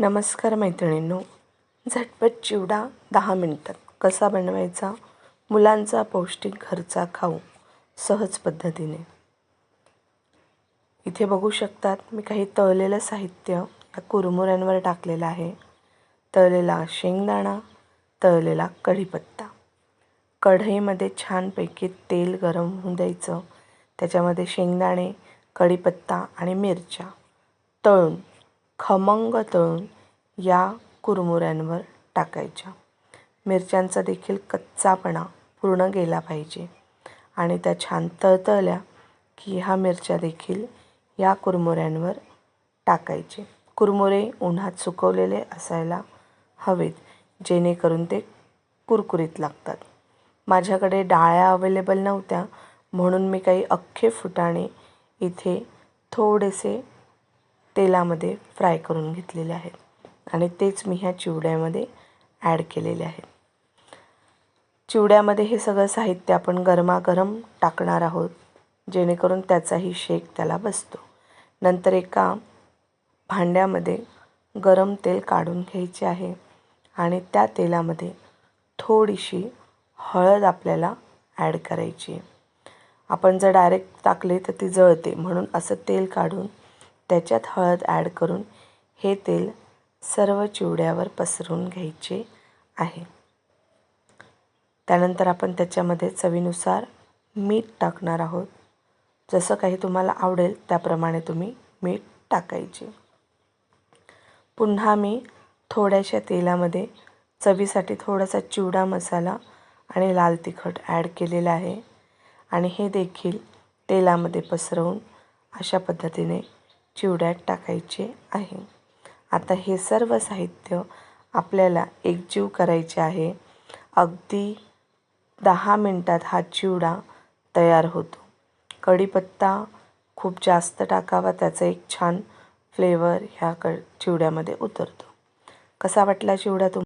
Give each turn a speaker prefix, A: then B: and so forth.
A: नमस्कार मैत्रिणींनो. झटपट चिवडा दहा मिनटात. कसा बनवायचा? मुलांचा पौष्टिक घरचा खाऊ. सहज पद्धतीने. इथे बघू शकतात मी काही तळलेलं साहित्य या कुरमुऱ्यांवर टाकलेलं आहे. तळलेला शेंगदाणा तळलेला कढीपत्ता. कढईमध्ये छानपैकी तेल गरम होऊन द्यायचं. त्याच्यामध्ये शेंगदाणे कढीपत्ता आणि मिरच्या. तळून खमंग तळून या कुरमुऱ्यांवर टाकायच्या. मिरच्यांचा देखील कच्चापणा पूर्ण गेला पाहिजे आणि त्या छान तळतळल्या की ह्या मिरच्या देखील या कुरमुऱ्यांवर टाकायचे. कुरमुरे उन्हात सुकवलेले असायला हवेत जेणेकरून ते कुरकुरीत लागतात. माझ्याकडे डाळ्या अवेलेबल नव्हत्या म्हणून मी काही अख्खे फुटाणे इथे थोडेसे तेलामध्ये फ्राय करून घेतलेले आहेत. आणि तेच मी ह्या चिवड्यामध्ये ॲड केलेले आहे चिवड्यामध्ये हे सगळं साहित्य आपण गरमागरम टाकणार आहोत जेणेकरून त्याचाही शेक त्याला बसतो. नंतर एका भांड्यामध्ये गरम तेल काढून घ्यायचे आहे आणि त्या तेलामध्ये थोडीशी हळद आपल्याला ॲड करायची आहे. आपण जर डायरेक्ट टाकले तर ती जळते म्हणून असं तेल काढून त्याच्यात हळद ॲड करून हे तेल सर्व चिवड्यावर पसरून घ्यायचे आहे. त्यानंतर आपण त्याच्यामध्ये चवीनुसार मीठ टाकणार आहोत. जसं काही तुम्हाला आवडेल त्याप्रमाणे तुम्ही मीठ टाकायचे. पुन्हा मी थोड्याशा तेलामध्ये चवीसाठी थोडासा चिवडा मसाला आणि लाल तिखट ॲड केलेला आहे. आणि हे देखील तेलामध्ये पसरवून अशा पद्धतीने चिवड्यात टाकायचे आहे. आता हे सर्व साहित्य आपल्याला एकजीव करायचे आहे. अगदी दहा मिनटात हा चिवडा तयार होतो. कढीपत्ता खूप जास्त टाकावा त्याचा एक छान फ्लेवर ह्या क चिवड्यामध्ये उतरतो. कसा वाटला चिवडा तुम?